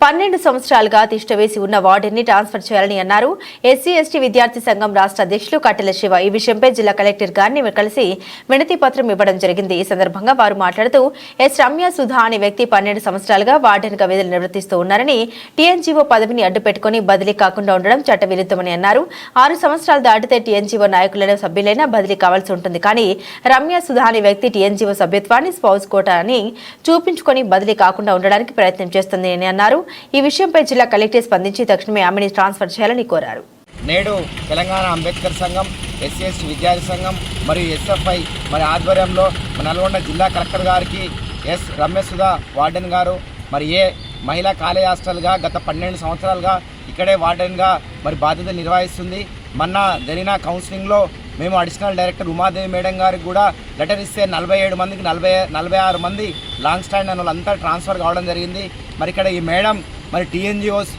పన్నెండు సంవత్సరాలుగా తిష్టవేసి ఉన్న వార్డెన్ని ట్రాన్స్ఫర్ చేయాలని అన్నారు. ఎస్సీ ఎస్టీ విద్యార్థి సంఘం రాష్ట్ర అధ్యక్షులు కట్టెల శివ ఈ విషయంపై జిల్లా కలెక్టర్ గారిని కలిసి వినతి పత్రం ఇవ్వడం జరిగింది. ఈ సందర్భంగా వారు మాట్లాడుతూ ఎస్ రమ్య సుధా అనే వ్యక్తి పన్నెండు సంవత్సరాలుగా వార్డెన్గా విధులు నిర్వర్తిస్తూ ఉన్నారని టీఎన్జీఓ పదవిని అడ్డుపెట్టుకుని బదిలీ కాకుండా ఉండడం చట్టవిరుద్ధమని అన్నారు. ఆరు సంవత్సరాలు దాటితే టీఎన్జీఓ నాయకులైన సభ్యులైనా బదిలీ కావాల్సి ఉంటుంది. కానీ రమ్య సుధా అనే వ్యక్తి టీఎన్జీఓ సభ్యత్వాన్ని స్పౌస్ కోటా అని చూపించుకొని బదిలీ కాకుండా ఉండడానికి ప్రయత్నం చేస్తుంది అని అన్నారు. ఈ విషయంపై జిల్లా కలెక్టర్ స్పందించి తక్షణమే ఆమెని ట్రాన్స్ఫర్ చేయాలని కోరారు. నేడు తెలంగాణ అంబేద్కర్ సంఘం ఎస్సీ విద్యార్థి సంఘం మరియు ఎస్ఎఫ్ఐ మరి ఆధ్వర్యంలో నల్గొండ జిల్లా కలెక్టర్ గారికి ఎస్ రమేశ్ వార్డెన్ గారు మరి ఏ మహిళా కాలేజ్ హాస్టల్గా గత పన్నెండు సంవత్సరాలుగా ఇక్కడే వార్డెన్గా మరి బాధ్యత నిర్వహిస్తుంది. మొన్న జరిగిన కౌన్సిలింగ్లో మేము అడిషనల్ డైరెక్టర్ ఉమాదేవి మేడం గారికి కూడా లెటర్ ఇస్తే నలభై ఏడు మందికి నలభై నలభై ఆరు మంది లాంగ్ స్టాండ్ అన్న వాళ్ళంతా ట్రాన్స్ఫర్ కావడం జరిగింది. మరి ఇక్కడ ఈ మేడం మరి టీఎన్జిఓస్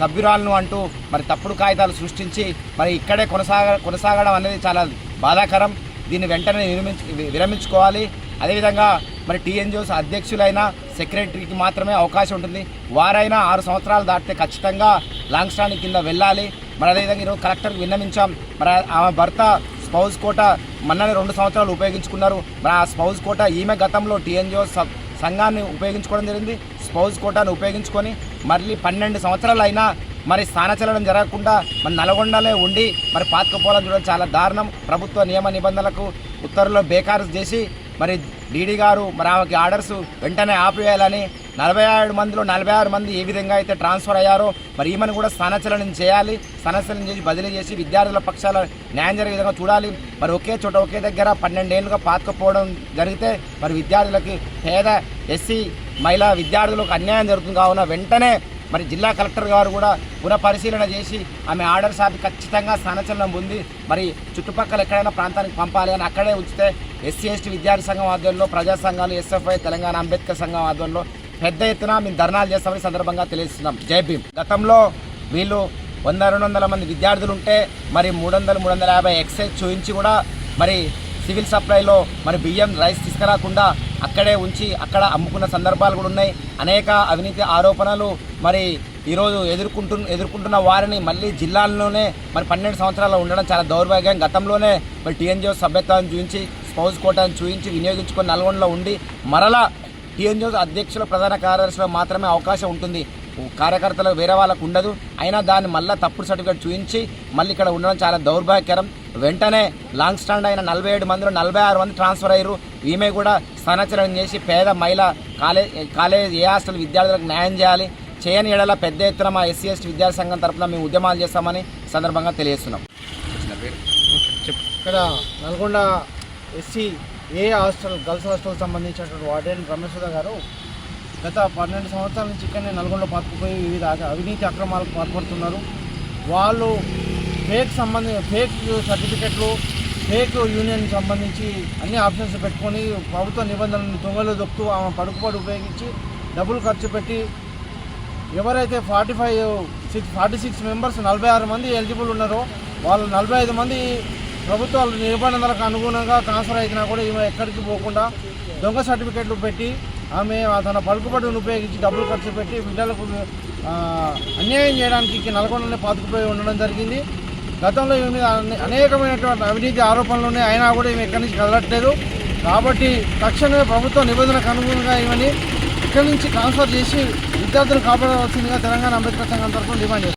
సభ్యురాలను అంటూ మరి తప్పుడు కాగితాలు సృష్టించి మరి ఇక్కడే కొనసాగ కొనసాగడం అనేది చాలా బాధాకరం. దీన్ని వెంటనే నిర్మించు విరమించుకోవాలి. అదేవిధంగా మరి టీఎన్జిఓస్ అధ్యక్షులైన సెక్రటరీకి మాత్రమే అవకాశం ఉంటుంది. వారైనా ఆరు సంవత్సరాలు దాటితే ఖచ్చితంగా లాంగ్ స్టాండ్ కింద వెళ్ళాలి. మరి అదేవిధంగా ఈరోజు కలెక్టర్కి విన్నవించాం. మరి ఆమె భర్త స్పౌజ్ కోట మన్నని రెండు సంవత్సరాలు ఉపయోగించుకున్నారు. మరి ఆ స్పౌజ్ కోట ఈమె గతంలో టీఎన్జిఓ సంఘాన్ని ఉపయోగించుకోవడం జరిగింది. స్పౌజ్ కోటాను ఉపయోగించుకొని మళ్ళీ పన్నెండు సంవత్సరాలు అయినా మరి స్థానచలనం జరగకుండా మరి నల్గొండలో ఉండి మరి పాతకపోవడం చూడడం చాలా దారుణం. ప్రభుత్వ నియమ నిబంధనలకు ఉత్తర్వులు బేకారు చేసి మరి డీడీ గారు మరి ఆమెకి ఆర్డర్స్ వెంటనే ఆపివేయాలని నలభై ఏడు మందిలో నలభై ఆరు మంది ఏ విధంగా అయితే ట్రాన్స్ఫర్ అయ్యారో మరి ఈమెను కూడా స్థానచలనం చేయాలి. స్థానచలనం చేసి బదిలీ చేసి విద్యార్థుల పక్షాల న్యాయం జరిగే విధంగా చూడాలి. మరి ఒకే చోట ఒకే దగ్గర పన్నెండేళ్ళుగా పాతకపోవడం జరిగితే మరి విద్యార్థులకి పేద ఎస్సీ మహిళా విద్యార్థులకు అన్యాయం జరుగుతుంది. కావున వెంటనే మరి జిల్లా కలెక్టర్ గారు కూడా పునఃపరిశీలన చేసి ఆమె ఆర్డర్ సాపి ఖచ్చితంగా స్థానచలనం పొంది మరి చుట్టుపక్కల ఎక్కడైనా ప్రాంతానికి పంపాలి అని అక్కడే ఉంచితే ఎస్సీ ఎస్టీ విద్యార్థి సంఘం ఆధ్వర్యంలో ప్రజా సంఘాలు ఎస్ఎఫ్ఐ తెలంగాణ అంబేద్కర్ సంఘం ఆధ్వర్యంలో పెద్ద ఎత్తున మేము ధర్నాలు చేస్తామని సందర్భంగా తెలియజేస్తున్నాం. జై భీమ్. గతంలో వీళ్ళు వంద రెండు వందల మంది విద్యార్థులు ఉంటే మరి మూడు వందలు మూడు వందల యాభై ఎక్సైజ్ చూపించి కూడా మరి సివిల్ సప్లైలో మరి బియ్యం రైస్ తీసుకురాకుండా అక్కడే ఉంచి అక్కడ అమ్ముకున్న సందర్భాలు కూడా ఉన్నాయి. అనేక అవినీతి ఆరోపణలు మరి ఈరోజు ఎదుర్కొంటు ఎదుర్కొంటున్న వారిని మళ్ళీ జిల్లాల్లోనే మరి పన్నెండు సంవత్సరాలు ఉండడం చాలా దౌర్భాగ్యం. గతంలోనే మరి టీఎన్జిఓ సభ్యత్వాన్ని చూపించి స్పౌజ్ కోటాను చూపించి వినియోగించుకొని నల్గొండలో ఉండి మరలా టీఎన్జిఓ అధ్యక్షుల ప్రధాన కార్యదర్శిలో మాత్రమే అవకాశం ఉంటుంది. కార్యకర్తలు వేరే వాళ్ళకు ఉండదు. అయినా దాన్ని మళ్ళీ తప్పుడు సర్టిఫికేట్ చూపించి మళ్ళీ ఇక్కడ ఉండడం చాలా దౌర్భాగ్యకరం. వెంటనే లాంగ్ స్టాండ్ అయిన నలభై ఏడు మందిలో నలభై ఆరు మంది ట్రాన్స్ఫర్ అయ్యారు. ఈమె కూడా స్థానాచరణ చేసి పేద మహిళ కాలేజ్ కాలేజ్ ఏ హాస్టల్ విద్యార్థులకు న్యాయం చేయాలి. చేయని ఎడల పెద్ద ఎత్తున మా ఎస్సీ ఎస్టీ విద్యార్థి సంఘం తరఫున మేము ఉద్యమాలు చేస్తామని సందర్భంగా తెలియజేస్తున్నాం. ఇక్కడ Nalgonda SC A hostel girls hostel సంబంధించినటువంటి వార్డెన్ రమేశ్వర గారు గత పన్నెండు సంవత్సరాల నుంచి ఇక్కడనే నల్గొండలో పాతుకుపోయి వివిధ అవినీతి అక్రమాలకు పాల్పడుతున్నారు. వాళ్ళు ఫేక్ సంబంధి ఫేక్ సర్టిఫికెట్లు ఫేక్ యూనియన్ సంబంధించి అన్ని ఆప్షన్స్ పెట్టుకొని ప్రభుత్వ నిబంధనలను దొంగలు దొక్కుతూ ఆమె పడుకుపడి ఉపయోగించి డబ్బులు ఖర్చు పెట్టి ఎవరైతే forty five six forty six members నలభై ఆరు మంది ఎలిజిబుల్ ఉన్నారో వాళ్ళు నలభై ఐదు మంది ప్రభుత్వాలు నిబంధనలకు అనుగుణంగా ట్రాన్స్ఫర్ అయినా కూడా ఈమె ఎక్కడికి పోకుండా దొంగ సర్టిఫికెట్లు పెట్టి ఆమె తన పలుకుబడిని ఉపయోగించి డబ్బులు ఖర్చు పెట్టి బిడ్డలకు అన్యాయం చేయడానికి ఈ నల్గొండనే పాతుకుపోయి ఉండడం జరిగింది. గతంలో ఈమె మీద అనేకమైనటువంటి అవినీతి ఆరోపణలు ఉన్నాయి అయినా కూడా ఈమె ఎక్కడి నుంచి కదలట్లేదు. కాబట్టి తక్షణమే ప్రభుత్వ నిబంధనకు అనుగుణంగా ఈమెని ఇక్కడి నుంచి ట్రాన్స్ఫర్ చేసి విద్యార్థులు కాపాడవలసిందిగా తెలంగాణ అంబేద్కర్ సంఘం తరఫున డిమాండ్ చేస్తారు